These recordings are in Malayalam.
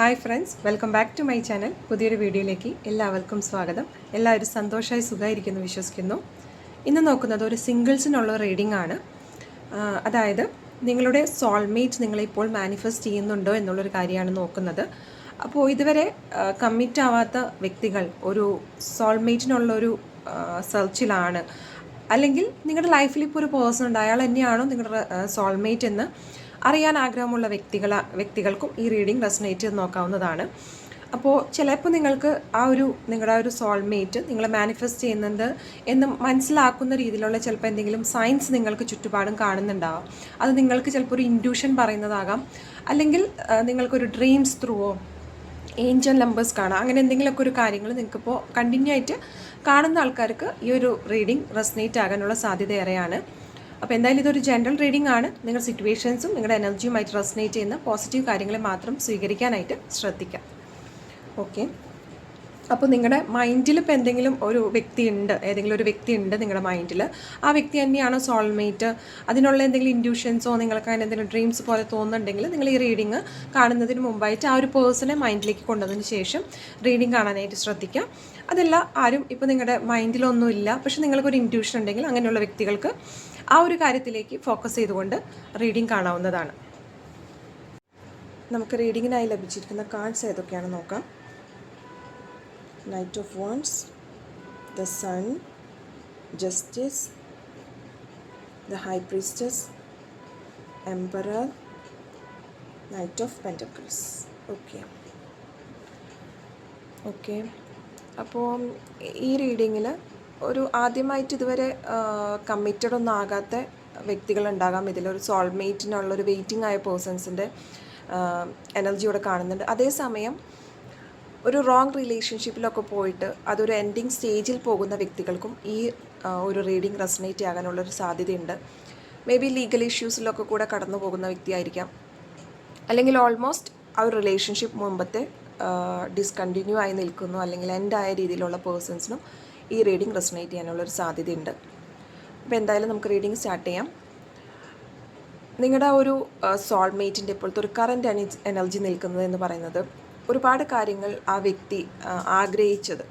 Hi friends welcome back to my channel. പുതിയൊരു വീഡിയോയിലേക്ക് എല്ലാവർക്കും സ്വാഗതം. എല്ലാവരും സന്തോഷമായി സുഖമായിരിക്കുന്നു വിശ്വസിക്കുന്നു. ഇന്ന് നോക്കുന്നത് ഒരു സിംഗിൾസിനുള്ള റീഡിംഗ് ആണ്. അതായത് നിങ്ങളുടെ സോൾമേറ്റ് നിങ്ങളിപ്പോൾ മാനിഫെസ്റ്റ് ചെയ്യുന്നുണ്ടോ എന്നുള്ളൊരു കാര്യമാണ് നോക്കുന്നത്. അപ്പോൾ ഇതുവരെ കമ്മിറ്റ് ആവാത്ത വ്യക്തികൾ ഒരു സോൾമേറ്റിനുള്ളൊരു സെർച്ചിലാണ്. അല്ലെങ്കിൽ നിങ്ങളുടെ ലൈഫിൽ ഇപ്പോൾ ഒരു പേഴ്സൺ ഉണ്ട് അയാൾ തന്നെയാണോ നിങ്ങളുടെ സോൾമേറ്റ് എന്ന് അറിയാൻ ആഗ്രഹമുള്ള വ്യക്തികൾ വ്യക്തികൾക്കും ഈ റീഡിംഗ് റെസനേറ്റ് ചെയ്ത് നോക്കാവുന്നതാണ്. അപ്പോൾ ചിലപ്പോൾ നിങ്ങൾക്ക് ആ ഒരു നിങ്ങളുടെ ഒരു സോൾമേറ്റ് നിങ്ങൾ മാനിഫെസ്റ്റ് ചെയ്യുന്നത് എന്ന് മനസ്സിലാക്കുന്ന രീതിയിലുള്ള ചിലപ്പോൾ എന്തെങ്കിലും സയൻസ് നിങ്ങൾക്ക് ചുറ്റുപാടും കാണുന്നുണ്ടാവാം. അത് നിങ്ങൾക്ക് ചിലപ്പോൾ ഒരു ഇൻഡ്യൂഷൻ പറയുന്നതാകാം. അല്ലെങ്കിൽ നിങ്ങൾക്കൊരു ഡ്രീംസ് ത്രൂവോ ഏഞ്ചൽ നമ്പേഴ്സ് കാണാം. അങ്ങനെ എന്തെങ്കിലുമൊക്കെ ഒരു കാര്യങ്ങൾ നിങ്ങൾക്കിപ്പോൾ കണ്ടിന്യൂ ആയിട്ട് കാണുന്ന ആൾക്കാർക്ക് ഈ ഒരു റീഡിംഗ് റെസനേറ്റ് ആകാനുള്ള സാധ്യത ഏറെയാണ്. അപ്പോൾ എന്തായാലും ഇതൊരു ജനറൽ റീഡിംഗ് ആണ്. നിങ്ങളുടെ സിറ്റുവേഷൻസും നിങ്ങളുടെ എനർജിയുമായിട്ട് റെസനേറ്റ് ചെയ്യുന്ന പോസിറ്റീവ് കാര്യങ്ങളെ മാത്രം സ്വീകരിക്കാനായിട്ട് ശ്രദ്ധിക്കാം. ഓക്കെ അപ്പോൾ നിങ്ങളുടെ മൈൻഡിൽ ഇപ്പോൾ എന്തെങ്കിലും ഒരു വ്യക്തി ഉണ്ട് ഏതെങ്കിലും ഒരു വ്യക്തി ഉണ്ട് നിങ്ങളുടെ മൈൻഡിൽ ആ വ്യക്തി തന്നെയാണോ സോൾമേറ്റ് അതിനുള്ള എന്തെങ്കിലും ഇൻഡ്യൂഷൻസോ നിങ്ങൾക്ക് അങ്ങനെ എന്തെങ്കിലും ഡ്രീംസ് പോലെ തോന്നുന്നുണ്ടെങ്കിൽ നിങ്ങൾ ഈ റീഡിങ് കാണുന്നതിന് മുമ്പായിട്ട് ആ ഒരു പേഴ്സണെ മൈൻഡിലേക്ക് കൊണ്ടുവന്നതിന് ശേഷം റീഡിങ് കാണാനായിട്ട് ശ്രദ്ധിക്കാം. അതല്ല ആരും ഇപ്പോൾ നിങ്ങളുടെ മൈൻഡിലൊന്നുമില്ല പക്ഷേ നിങ്ങൾക്കൊരു ഇൻഡ്യൂഷൻ ഉണ്ടെങ്കിൽ അങ്ങനെയുള്ള വ്യക്തികൾക്ക് ആ ഒരു കാര്യത്തിലേക്ക് ഫോക്കസ് ചെയ്തുകൊണ്ട് റീഡിംഗ് കാണാവുന്നതാണ്. നമുക്ക് റീഡിങ്ങിനായി ലഭിച്ചിരിക്കുന്ന കാർഡ്സ് ഏതൊക്കെയാണെന്ന് നോക്കാം. Knight of wands the sun justice the high priestess emperor knight of pentacles okay okay അപ്പോൾ ഈ റീഡിങ്ങിൽ ഒരു ആദ്യമായിട്ട് ഇതുവരെ കമ്മിറ്റഡ് ഒന്നും ആകാത്ത വ്യക്തികളുണ്ടാകാം. ഇതിലൊരു സോൾമേറ്റിനുള്ളൊരു വെയിറ്റിംഗ് ആയ പേഴ്സൺസിന്റെ എനർജി ഇവിടെ കാണുന്നുണ്ട്. അതേസമയം ഒരു റോങ് റിലേഷൻഷിപ്പിലൊക്കെ പോയിട്ട് അതൊരു എൻഡിങ് സ്റ്റേജിൽ പോകുന്ന വ്യക്തികൾക്കും ഈ ഒരു റീഡിംഗ് റെസനേറ്റ് ആകാനുള്ളൊരു സാധ്യതയുണ്ട്. മേ ബി ലീഗൽ ഇഷ്യൂസിലൊക്കെ കൂടെ കടന്നു പോകുന്ന വ്യക്തിയായിരിക്കാം. അല്ലെങ്കിൽ ഓൾമോസ്റ്റ് ആ ഒരു റിലേഷൻഷിപ്പ് മുമ്പത്തെ ഡിസ്കണ്ടിന്യൂ ആയി നിൽക്കുന്നു. അല്ലെങ്കിൽ എൻഡ് ആയ രീതിയിലുള്ള പേഴ്സൺസിനും ഈ റീഡിംഗ് റെസനേറ്റ് ചെയ്യാനുള്ളൊരു സാധ്യതയുണ്ട്. അപ്പോൾ എന്തായാലും നമുക്ക് റീഡിംഗ് സ്റ്റാർട്ട് ചെയ്യാം. നിങ്ങളുടെ ഒരു സോൾമേറ്റിന്റെ ഇപ്പോഴത്തെ ഒരു കറന്റ് എനി എനർജി നിൽക്കുന്നത് എന്ന് പറയുന്നത് ഒരുപാട് കാര്യങ്ങൾ ആ വ്യക്തി ആഗ്രഹിച്ചത്.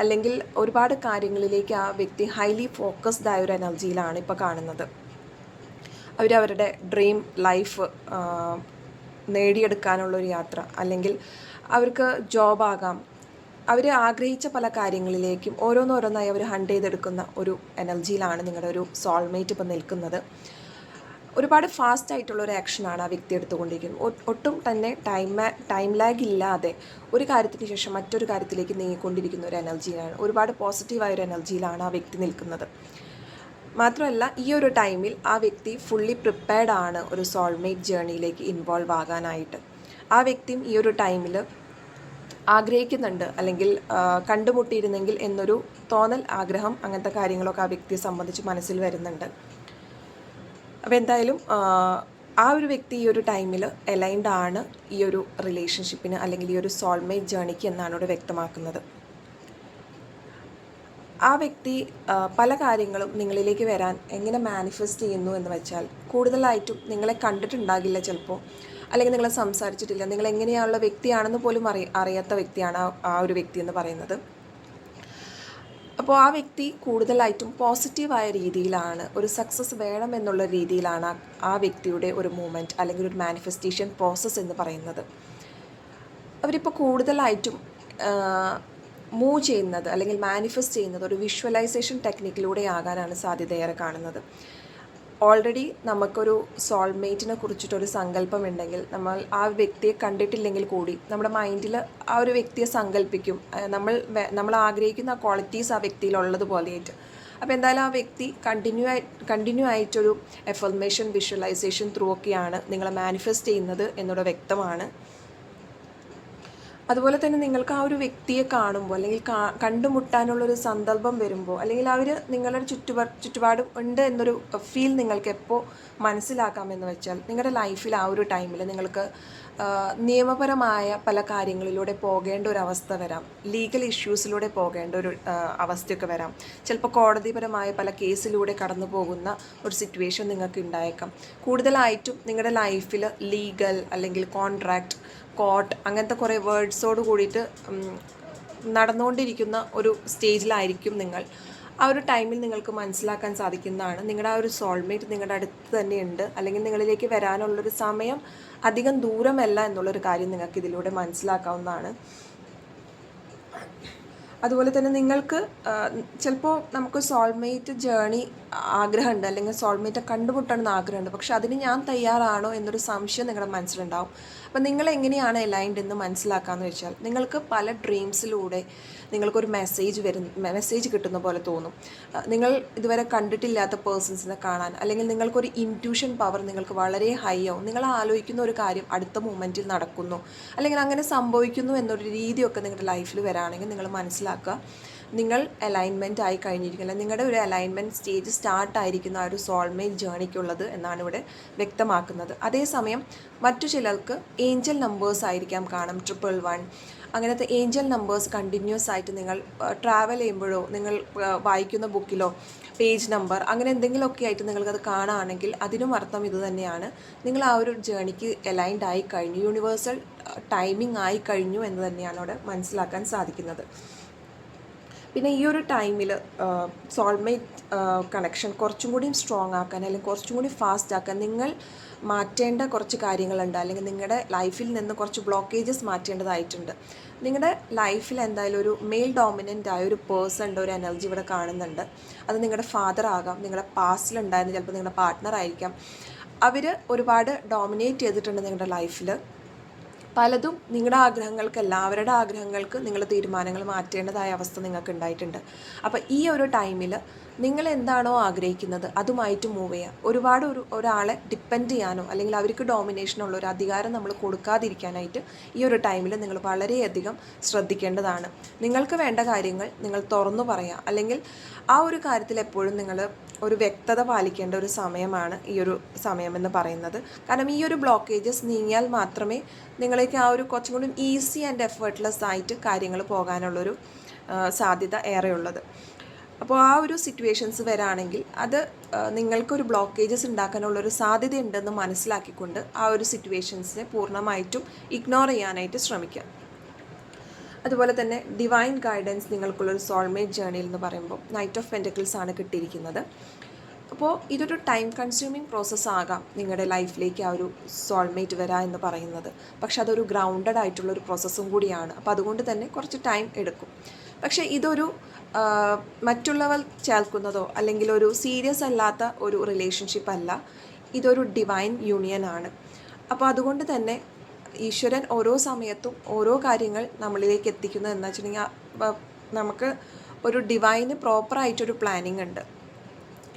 അല്ലെങ്കിൽ ഒരുപാട് കാര്യങ്ങളിലേക്ക് ആ വ്യക്തി ഹൈലി ഫോക്കസ്ഡ് ആയ ഒരു എനർജിയിലാണ് ഇപ്പോൾ കാണുന്നത്. അവരവരുടെ ഡ്രീം ലൈഫ് നേടിയെടുക്കാനുള്ളൊരു യാത്ര. അല്ലെങ്കിൽ അവർക്ക് ജോബാകാം അവർ ആഗ്രഹിച്ച പല കാര്യങ്ങളിലേക്കും ഓരോന്നോരോന്നായി അവർ ഹണ്ട് ചെയ്തെടുക്കുന്ന ഒരു എനർജിയിലാണ് നിങ്ങളുടെ ഒരു സോൾമേറ്റ് ഇപ്പോൾ നിൽക്കുന്നത്. ഒരുപാട് ഫാസ്റ്റ് ആയിട്ടുള്ള ഒരു ആക്ഷനാണ് ആ വ്യക്തി എടുത്തുകൊണ്ടിരിക്കുന്നത്. ഒട്ടും തന്നെ ടൈം ടൈം ലാഗ് ഇല്ലാതെ ഒരു കാര്യത്തിന് ശേഷം മറ്റൊരു കാര്യത്തിലേക്ക് നീങ്ങിക്കൊണ്ടിരിക്കുന്ന ഒരു എനർജിയാണ് ഒരുപാട് പോസിറ്റീവായ ഒരു എനർജിയിലാണ് ആ വ്യക്തി നിൽക്കുന്നത്. മാത്രമല്ല ഈ ഒരു ടൈമിൽ ആ വ്യക്തി ഫുള്ളി പ്രിപ്പയർഡ് ആണ് ഒരു സോൾമേറ്റ് ജേണിയിലേക്ക് ഇൻവോൾവ് ആകാനായിട്ട്. ആ വ്യക്തിയും ഈ ഒരു ടൈമിൽ ആഗ്രഹിക്കുന്നുണ്ട്. അല്ലെങ്കിൽ കണ്ടുമുട്ടിയിരുന്നെങ്കിൽ എന്നൊരു തോന്നൽ ആഗ്രഹം അങ്ങനത്തെ കാര്യങ്ങളൊക്കെ ആ വ്യക്തിയെ സംബന്ധിച്ച് മനസ്സിൽ വരുന്നുണ്ട്. അപ്പോൾ എന്തായാലും ആ ഒരു വ്യക്തി ഈ ഒരു ടൈമിൽ അലൈൻഡ് ആണ് ഈ ഒരു റിലേഷൻഷിപ്പിന് അല്ലെങ്കിൽ ഈ ഒരു സോൾമേറ്റ് ജേണിക്ക് എന്നാണ് ഇവിടെ വ്യക്തമാക്കുന്നത്. ആ വ്യക്തി പല കാര്യങ്ങളും നിങ്ങളിലേക്ക് വരാൻ എങ്ങനെ മാനിഫെസ്റ്റ് ചെയ്യുന്നു എന്ന് വെച്ചാൽ കൂടുതലായിട്ടും നിങ്ങളെ കണ്ടിട്ടുണ്ടാകില്ല ചിലപ്പോൾ അല്ലെങ്കിൽ നിങ്ങൾ സംസാരിച്ചിട്ടില്ല. നിങ്ങൾ എങ്ങനെയാണുള്ള വ്യക്തിയാണെന്ന് പോലും അറിയ അറിയാത്ത വ്യക്തിയാണ് ആ- ഒരു വ്യക്തി എന്ന് പറയുന്നത്. അപ്പോൾ ആ വ്യക്തി കൂടുതലായിട്ടും പോസിറ്റീവായ രീതിയിലാണ് ഒരു സക്സസ് വേണം എന്നുള്ള രീതിയിലാണ് ആ വ്യക്തിയുടെ ഒരു മൂമെന്റ് അല്ലെങ്കിൽ ഒരു മാനിഫെസ്റ്റേഷൻ പ്രോസസ്സ് എന്ന് പറയുന്നത്. അവരിപ്പോൾ കൂടുതലായിട്ടും മൂവ് ചെയ്യുന്നത് അല്ലെങ്കിൽ മാനിഫെസ്റ്റ് ചെയ്യുന്നത് ഒരു വിഷ്വലൈസേഷൻ ടെക്നിക്കിലൂടെ ആകാനാണ് സാധ്യതയേറെ കാണുന്നത്. ഓൾറെഡി നമുക്കൊരു സോൾമേറ്റിനെ കുറിച്ചിട്ടൊരു സങ്കല്പം ഉണ്ടെങ്കിൽ നമ്മൾ ആ വ്യക്തിയെ കണ്ടിട്ടില്ലെങ്കിൽ കൂടി നമ്മുടെ മൈൻഡിൽ ആ ഒരു വ്യക്തിയെ സങ്കല്പിക്കും. നമ്മൾ നമ്മൾ ആഗ്രഹിക്കുന്ന ക്വാളിറ്റീസ് ആ വ്യക്തിയിൽ ഉള്ളതുപോലെയായിട്ട് അപ്പോൾ എന്തായാലും ആ വ്യക്തി കണ്ടിന്യൂ ആയി കണ്ടിന്യൂ ആയിട്ടൊരു എഫർമേഷൻ വിഷ്വലൈസേഷൻ ത്രൂ ഒക്കെയാണ് നിങ്ങളെ മാനിഫെസ്റ്റ് ചെയ്യുന്നത് എന്നുള്ള വ്യക്തമാണ്. അതുപോലെ തന്നെ നിങ്ങൾക്ക് ആ ഒരു വ്യക്തിയെ കാണുമ്പോൾ അല്ലെങ്കിൽ കണ്ടുമുട്ടാനുള്ളൊരു സന്ദർഭം വരുമ്പോൾ അല്ലെങ്കിൽ അവർ നിങ്ങളുടെ ചുറ്റുപാ ചുറ്റുപാട് ഉണ്ട് എന്നൊരു ഫീൽ നിങ്ങൾക്ക് എപ്പോൾ മനസ്സിലാക്കാമെന്ന് വെച്ചാൽ നിങ്ങളുടെ ലൈഫിൽ ആ ഒരു ടൈമിൽ നിങ്ങൾക്ക് നിയമപരമായ പല കാര്യങ്ങളിലൂടെ പോകേണ്ട ഒരു അവസ്ഥ വരാം. ലീഗൽ ഇഷ്യൂസിലൂടെ പോകേണ്ട ഒരു അവസ്ഥയൊക്കെ വരാം. ചിലപ്പോൾ കോടതിപരമായ പല കേസിലൂടെ കടന്നു പോകുന്ന ഒരു സിറ്റുവേഷൻ നിങ്ങൾക്ക് ഉണ്ടായേക്കാം. കൂടുതലായിട്ടും നിങ്ങളുടെ ലൈഫിൽ ലീഗൽ അല്ലെങ്കിൽ കോൺട്രാക്റ്റ് കോട്ട് അങ്ങനത്തെ കുറേ വേർഡ്സോട് കൂടിയിട്ട് നടന്നുകൊണ്ടിരിക്കുന്ന ഒരു സ്റ്റേജിലായിരിക്കും നിങ്ങൾ. ആ ഒരു ടൈമിൽ നിങ്ങൾക്ക് മനസ്സിലാക്കാൻ സാധിക്കുന്നതാണ്. നിങ്ങളുടെ ആ ഒരു സോൾമേറ്റ് നിങ്ങളുടെ അടുത്ത് തന്നെയുണ്ട്. അല്ലെങ്കിൽ നിങ്ങളിലേക്ക് വരാനുള്ളൊരു സമയം അധികം ദൂരമല്ല എന്നുള്ളൊരു കാര്യം നിങ്ങൾക്ക് ഇതിലൂടെ മനസ്സിലാക്കാവുന്നതാണ്. അതുപോലെ തന്നെ നിങ്ങൾക്ക് ചിലപ്പോൾ നമുക്ക് സോൾമേറ്റ് ജേണി ആഗ്രഹമുണ്ട് അല്ലെങ്കിൽ സോൾമേറ്റ് കണ്ടുമുട്ടണം എന്ന് ആഗ്രഹമുണ്ട്. പക്ഷെ അതിന് ഞാൻ തയ്യാറാണോ എന്നൊരു സംശയം നിങ്ങളുടെ മനസ്സിലുണ്ടാവും. അപ്പം നിങ്ങൾ എങ്ങനെയാണ് എലൈൻഡ് എന്ന് മനസ്സിലാക്കാമെന്ന് വെച്ചാൽ നിങ്ങൾക്ക് പല ഡ്രീംസിലൂടെ നിങ്ങൾക്കൊരു മെസ്സേജ് വരുന്ന മെസ്സേജ് കിട്ടുന്ന പോലെ തോന്നും. നിങ്ങൾ ഇതുവരെ കണ്ടിട്ടില്ലാത്ത പേഴ്സൺസിനെ കാണാൻ അല്ലെങ്കിൽ നിങ്ങൾക്കൊരു ഇന്റ്യൂഷൻ പവർ നിങ്ങൾക്ക് വളരെ ഹൈ ആവും. നിങ്ങൾ ആലോചിക്കുന്ന ഒരു കാര്യം അടുത്ത മൂമെന്റിൽ നടക്കുന്നു. അല്ലെങ്കിൽ അങ്ങനെ സംഭവിക്കുന്നു എന്നൊരു രീതിയൊക്കെ നിങ്ങളുടെ ലൈഫിൽ വരാണെങ്കിൽ നിങ്ങൾ മനസ്സിലാക്കുക. നിങ്ങൾ അലൈൻമെന്റ് ആയി കഴിഞ്ഞിരിക്കില്ല നിങ്ങളുടെ ഒരു അലൈൻമെന്റ് സ്റ്റേജ് സ്റ്റാർട്ട് ആയിരിക്കുന്ന ആ ഒരു സോൾമേറ്റ് ജേണിക്കുള്ളത് എന്നാണ് ഇവിടെ വ്യക്തമാക്കുന്നത്. അതേസമയം മറ്റു ചിലർക്ക് ഏഞ്ചൽ നമ്പേഴ്സ് ആയിരിക്കാം കാണും. ട്രിപ്പിൾ വൺ അങ്ങനത്തെ ഏഞ്ചൽ നമ്പേഴ്സ് കണ്ടിന്യൂസ് ആയിട്ട് നിങ്ങൾ ട്രാവൽ ചെയ്യുമ്പോഴോ നിങ്ങൾ വായിക്കുന്ന ബുക്കിലോ പേജ് നമ്പർ അങ്ങനെ എന്തെങ്കിലുമൊക്കെ ആയിട്ട് നിങ്ങൾക്കത് കാണുകയാണെങ്കിൽ അതിനും അർത്ഥം ഇത് തന്നെയാണ്. നിങ്ങൾ ആ ഒരു ജേണിക്ക് അലൈൻഡ് ആയി കഴിഞ്ഞു. യൂണിവേഴ്സൽ ടൈമിംഗ് ആയി കഴിഞ്ഞു എന്ന് തന്നെയാണ് അവിടെ മനസ്സിലാക്കാൻ സാധിക്കുന്നത്. പിന്നെ ഈ ഒരു ടൈമിൽ സോൾമേറ്റ് കണക്ഷൻ കുറച്ചും കൂടി സ്ട്രോങ് ആക്കാൻ അല്ലെങ്കിൽ കുറച്ചും കൂടി ഫാസ്റ്റ് ആക്കാൻ നിങ്ങൾ മാറ്റേണ്ട കുറച്ച് കാര്യങ്ങളുണ്ട്. അല്ലെങ്കിൽ നിങ്ങളുടെ ലൈഫിൽ നിന്ന് കുറച്ച് ബ്ലോക്കേജസ് മാറ്റേണ്ടതായിട്ടുണ്ട്. നിങ്ങളുടെ ലൈഫിൽ എന്തായാലും ഒരു മെയിൽ ഡോമിനന്റ് ആയ ഒരു പേഴ്സണിന്റെ ഒരു എനർജി ഇവിടെ കാണുന്നുണ്ട്. അത് നിങ്ങളുടെ ഫാദർ ആകാം നിങ്ങളുടെ പാസ്റ്റിലുണ്ടായിരുന്ന ചിലപ്പോൾ നിങ്ങളുടെ പാർട്ട്ണർ ആയിരിക്കാം. അവർ ഒരുപാട് ഡോമിനേറ്റ് ചെയ്തിട്ടുണ്ട് നിങ്ങളുടെ ലൈഫിൽ പലതും നിങ്ങളുടെ ആഗ്രഹങ്ങൾക്ക് എല്ലാവരുടെ ആഗ്രഹങ്ങൾക്ക് നിങ്ങൾ തീരുമാനങ്ങൾ മാറ്റേണ്ടതായ അവസ്ഥ നിങ്ങൾക്ക് ഉണ്ടായിട്ടുണ്ട് അപ്പോൾ ഈ ഒരു ടൈമിൽ നിങ്ങൾ എന്താണോ ആഗ്രഹിക്കുന്നത് അതുമായിട്ട് മൂവ് ചെയ്യുക ഒരുപാട് ഒരു ഒരാളെ ഡിപ്പെൻഡ് ചെയ്യാനോ അല്ലെങ്കിൽ അവർക്ക് ഡോമിനേഷനുള്ള ഒരു അധികാരം നമ്മൾ കൊടുക്കാതിരിക്കാനായിട്ട് ഈ ഒരു ടൈമിൽ നിങ്ങൾ വളരെയധികം ശ്രദ്ധിക്കേണ്ടതാണ്. നിങ്ങൾക്ക് വേണ്ട കാര്യങ്ങൾ നിങ്ങൾ തുറന്നു പറയുക അല്ലെങ്കിൽ ആ ഒരു കാര്യത്തിൽ എപ്പോഴും നിങ്ങൾ ഒരു വ്യക്തത പാലിക്കേണ്ട ഒരു സമയമാണ് ഈ ഒരു സമയമെന്ന് പറയുന്നത്. കാരണം ഈ ഒരു ബ്ലോക്കേജസ് നീങ്ങിയാൽ മാത്രമേ നിങ്ങളേക്ക് ആ ഒരു കുറച്ചും കൂടി ഈസി ആൻഡ് എഫേർട്ട്ലെസ് ആയിട്ട് കാര്യങ്ങൾ പോകാനുള്ളൊരു സാധ്യത ഏറെയുള്ളത്. അപ്പോൾ ആ ഒരു സിറ്റുവേഷൻസ് വരാണെങ്കിൽ അത് നിങ്ങൾക്കൊരു ബ്ലോക്കേജസ് ഉണ്ടാക്കാനുള്ളൊരു സാധ്യത ഉണ്ടെന്ന് മനസ്സിലാക്കിക്കൊണ്ട് ആ ഒരു സിറ്റുവേഷൻസിനെ പൂർണമായിട്ടും ഇഗ്നോർ ചെയ്യാനായിട്ട് ശ്രമിക്കുക. അതുപോലെ തന്നെ ഡിവൈൻ ഗൈഡൻസ് നിങ്ങൾക്കുള്ളൊരു സോൾമേറ്റ് ജേണിയിൽ എന്ന് പറയുമ്പോൾ നൈറ്റ് ഓഫ് പെന്റക്കിൾസ് ആണ് കിട്ടിയിരിക്കുന്നത്. അപ്പോൾ ഇതൊരു ടൈം കൺസ്യൂമിങ് പ്രോസസ്സ് ആകാം നിങ്ങളുടെ ലൈഫിലേക്ക് ആ ഒരു സോൾമേറ്റ് വരാ എന്ന് പറയുന്നത്. പക്ഷെ അതൊരു ഗ്രൗണ്ടഡ് ആയിട്ടുള്ളൊരു പ്രോസസ്സും കൂടിയാണ്. അപ്പോൾ അതുകൊണ്ട് തന്നെ കുറച്ച് ടൈം എടുക്കും. പക്ഷേ ഇതൊരു മറ്റുള്ളവർ ചേർക്കുന്നതോ അല്ലെങ്കിൽ ഒരു സീരിയസ് അല്ലാത്ത ഒരു റിലേഷൻഷിപ്പ് അല്ല. ഇതൊരു ഡിവൈൻ യൂണിയൻ ആണ്. അപ്പോൾ അതുകൊണ്ട് തന്നെ ഈശ്വരൻ ഓരോ സമയത്തും ഓരോ കാര്യങ്ങൾ നമ്മളിലേക്ക് എത്തിക്കുന്നത് എന്ന് വെച്ചിട്ടുണ്ടെങ്കിൽ നമുക്ക് ഒരു ഡിവൈന് പ്രോപ്പറായിട്ടൊരു പ്ലാനിങ് ഉണ്ട്.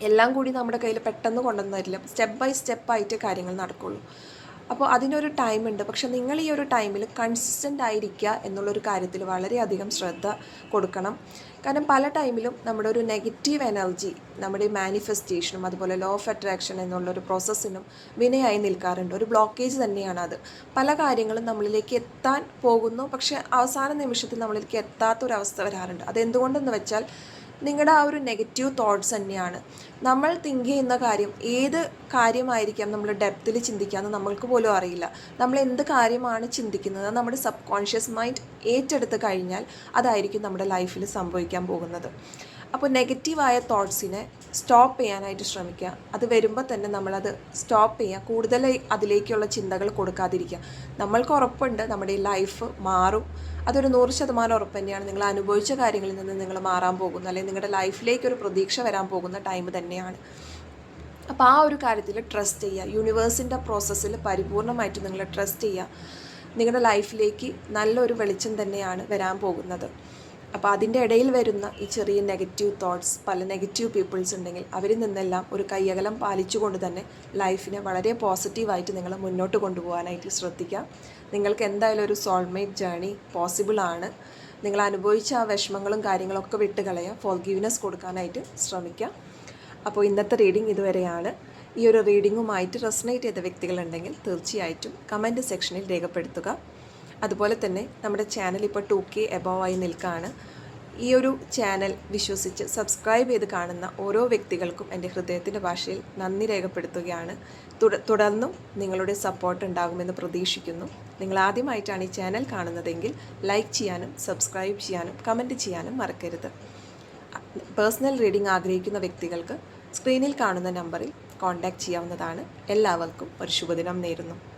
എല്ലാം കൂടി നമ്മുടെ കയ്യിൽ പെട്ടെന്ന് കൊണ്ടുവന്നു തരില്ല സ്റ്റെപ്പ് ബൈ സ്റ്റെപ്പായിട്ട് കാര്യങ്ങൾ നടക്കുള്ളൂ. അപ്പോൾ അതിനൊരു ടൈമുണ്ട് പക്ഷെ നിങ്ങൾ ഈ ഒരു ടൈമിൽ കൺസിസ്റ്റന്റ് ആയിരിക്കുക എന്നുള്ളൊരു കാര്യത്തിൽ വളരെയധികം ശ്രദ്ധ കൊടുക്കണം. കാരണം പല ടൈമിലും നമ്മുടെ ഒരു നെഗറ്റീവ് എനർജി നമ്മുടെ മാനിഫെസ്റ്റേഷനും അതുപോലെ ലോ ഓഫ് അട്രാക്ഷൻ എന്നുള്ളൊരു പ്രോസസ്സിനും വിനയായി നിൽക്കാറുണ്ട്. ഒരു ബ്ലോക്കേജ് തന്നെയാണ് അത്. പല കാര്യങ്ങളും നമ്മളിലേക്ക് എത്താൻ പോകുന്നു. പക്ഷേ അവസാന നിമിഷത്തിൽ നമ്മളിലേക്ക് എത്താത്തൊരവസ്ഥ വരാറുണ്ട്. അതെന്തുകൊണ്ടെന്ന് വെച്ചാൽ നിങ്ങളുടെ ആ ഒരു നെഗറ്റീവ് തോട്ട്സ് തന്നെയാണ്. നമ്മൾ തിങ്ക് ചെയ്യുന്ന കാര്യം ഏത് കാര്യമായിരിക്കാം നമ്മൾ ഡെപ്തിൽ ചിന്തിക്കാമെന്ന് നമ്മൾക്ക് പോലും അറിയില്ല. നമ്മൾ എന്ത് കാര്യമാണ് ചിന്തിക്കുന്നത്? നമ്മുടെ സബ് കോൺഷ്യസ് മൈൻഡ് ഏറ്റെടുത്ത് കഴിഞ്ഞാൽ അതായിരിക്കും നമ്മുടെ ലൈഫിൽ സംഭവിക്കാൻ പോകുന്നത്. അപ്പോൾ നെഗറ്റീവായ തോട്ട്സിനെ സ്റ്റോപ്പ് ചെയ്യാനായിട്ട് ശ്രമിക്കുക. അത് വരുമ്പോൾ തന്നെ നമ്മളത് സ്റ്റോപ്പ് ചെയ്യുക. കൂടുതൽ അതിലേക്കുള്ള ചിന്തകൾ കൊടുക്കാതിരിക്കുക. നമ്മൾക്ക് ഉറപ്പുണ്ട്. നമ്മുടെ ലൈഫ് മാറും. അതൊരു നൂറ് ശതമാനം ഉറപ്പ് തന്നെയാണ്. നിങ്ങൾ അനുഭവിച്ച കാര്യങ്ങളിൽ നിന്ന് നിങ്ങൾ മാറാൻ പോകുന്നു. അല്ലെങ്കിൽ നിങ്ങളുടെ ലൈഫിലേക്ക് ഒരു പ്രതീക്ഷ വരാൻ പോകുന്ന ടൈം തന്നെയാണ്. അപ്പോൾ ആ ഒരു കാര്യത്തിൽ ട്രസ്റ്റ് ചെയ്യുക. യൂണിവേഴ്സിന്റെ പ്രോസസ്സിൽ പരിപൂർണമായിട്ട് നിങ്ങൾ ട്രസ്റ്റ് ചെയ്യുക. നിങ്ങളുടെ ലൈഫിലേക്ക് നല്ലൊരു വെളിച്ചം തന്നെയാണ് വരാൻ പോകുന്നത്. അപ്പോൾ അതിന്റെ ഇടയിൽ വരുന്ന ഈ ചെറിയ നെഗറ്റീവ് തോട്ട്സ് പല നെഗറ്റീവ് പീപ്പിൾസ് ഉണ്ടെങ്കിൽ അവരിൽ നിന്നെല്ലാം ഒരു കയ്യകലം പാലിച്ചുകൊണ്ട് തന്നെ ലൈഫിനെ വളരെ പോസിറ്റീവായിട്ട് നിങ്ങൾ മുന്നോട്ട് കൊണ്ടുപോകാനായിട്ട് ശ്രദ്ധിക്കാം. നിങ്ങൾക്ക് എന്തായാലും ഒരു സോൾമേറ്റ് ജേണി പോസിബിൾ ആണ്. നിങ്ങൾ അനുഭവിച്ച ആ വിഷമങ്ങളും കാര്യങ്ങളൊക്കെ ഫോർ ഫോർഗീവ്നെസ് കൊടുക്കാനായിട്ട് ശ്രമിക്കാം. അപ്പോൾ ഇന്നത്തെ റീഡിംഗ് ഇതുവരെയാണ്. ഈ ഒരു റീഡിങ്ങുമായിട്ട് റെസനേറ്റ് ചെയ്ത വ്യക്തികളുണ്ടെങ്കിൽ തീർച്ചയായിട്ടും കമന്റ് സെക്ഷനിൽ രേഖപ്പെടുത്തുക. അതുപോലെ തന്നെ നമ്മുടെ ചാനൽ ഇപ്പോൾ ടു കെ എബോവ് ആയി നിൽക്കുകയാണ് ഈ ഒരു ചാനൽ വിശ്വസിച്ച് സബ്സ്ക്രൈബ് ചെയ്ത് കാണുന്ന ഓരോ വ്യക്തികൾക്കും എന്റെ ഹൃദയത്തിന്റെ ഭാഷയിൽ നന്ദി രേഖപ്പെടുത്തുകയാണ്. തുട- തുടർന്നും നിങ്ങളുടെ സപ്പോർട്ട് ഉണ്ടാകുമെന്ന് പ്രതീക്ഷിക്കുന്നു. നിങ്ങൾ ആദ്യമായിട്ടാണ് ഈ ചാനൽ കാണുന്നതെങ്കിൽ ലൈക്ക് ചെയ്യാനും സബ്സ്ക്രൈബ് ചെയ്യാനും കമന്റ് ചെയ്യാനും മറക്കരുത്. പേഴ്സണൽ റീഡിംഗ് ആഗ്രഹിക്കുന്ന വ്യക്തികൾക്ക് സ്ക്രീനിൽ കാണുന്ന നമ്പറിൽ കോൺടാക്റ്റ് ചെയ്യാവുന്നതാണ്. എല്ലാവർക്കും ഒരു ശുഭദിനം നേരുന്നു.